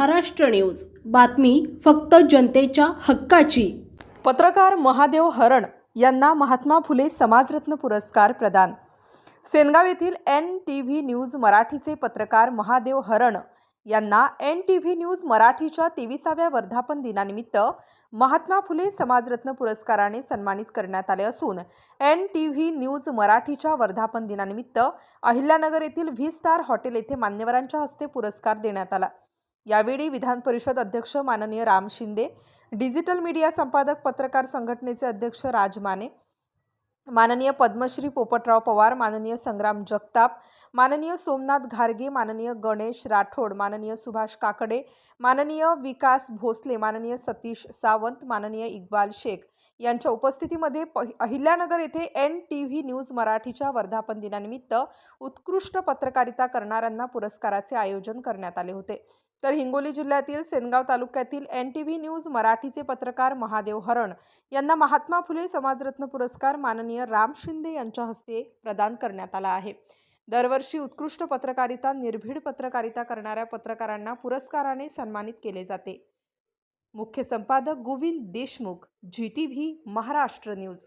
Maharashtra news. बातमी फक्त जनतेच्या हक्काची. पत्रकार महादेव हरण यांना महात्मा फुले समाजरत्न पुरस्कार प्रदान. सेनगाव येथील एन टी व्ही न्यूज मराठीचे पत्रकार महादेव हरण यांना एन टी व्ही न्यूज मराठीच्या तेविसाव्या वर्धापन दिनानिमित्त महात्मा फुले समाजरत्न पुरस्काराने सन्मानित करण्यात आले असून एन टी व्ही न्यूज मराठीच्या वर्धापन दिनानिमित्त अहिल्यानगर येथील व्ही स्टार हॉटेल येथे मान्यवरांच्या हस्ते पुरस्कार देण्यात आला. यावेळी विधान परिषद अध्यक्ष माननीय राम शिंदे डिजिटल मीडिया संपादक पत्रकार संघटनेचे अध्यक्ष राज माने माननीय पद्मश्री पोपटराव पवार माननीय संग्राम जगताप माननीय सोमनाथ घारगे माननीय गणेश राठोड माननीय सुभाष काकडे माननीय विकास भोसले माननीय सतीश सावंत माननीय इक्बाल शेख यांच्या उपस्थितीमध्ये प अहिल्यानगर येथे एन टी व्ही न्यूज मराठीच्या वर्धापन दिनानिमित्त उत्कृष्ट पत्रकारिता करणाऱ्यांना पुरस्काराचे आयोजन करण्यात आले होते. तर हिंगोली जिल्ह्यातील सेनगाव तालुक्यातील एन टी व्ही न्यूज मराठीचे पत्रकार महादेव हरण यांना महात्मा फुले समाजरत्न पुरस्कार माननीय राम शिंदे यांच्या हस्ते प्रदान करण्यात आला आहे. दरवर्षी उत्कृष्ट पत्रकारिता निर्भीड पत्रकारिता करणाऱ्या पत्रकारांना पुरस्काराने सन्मानित केले जाते. मुख्य संपादक Govind Deshmukh G T V Maharashtra news.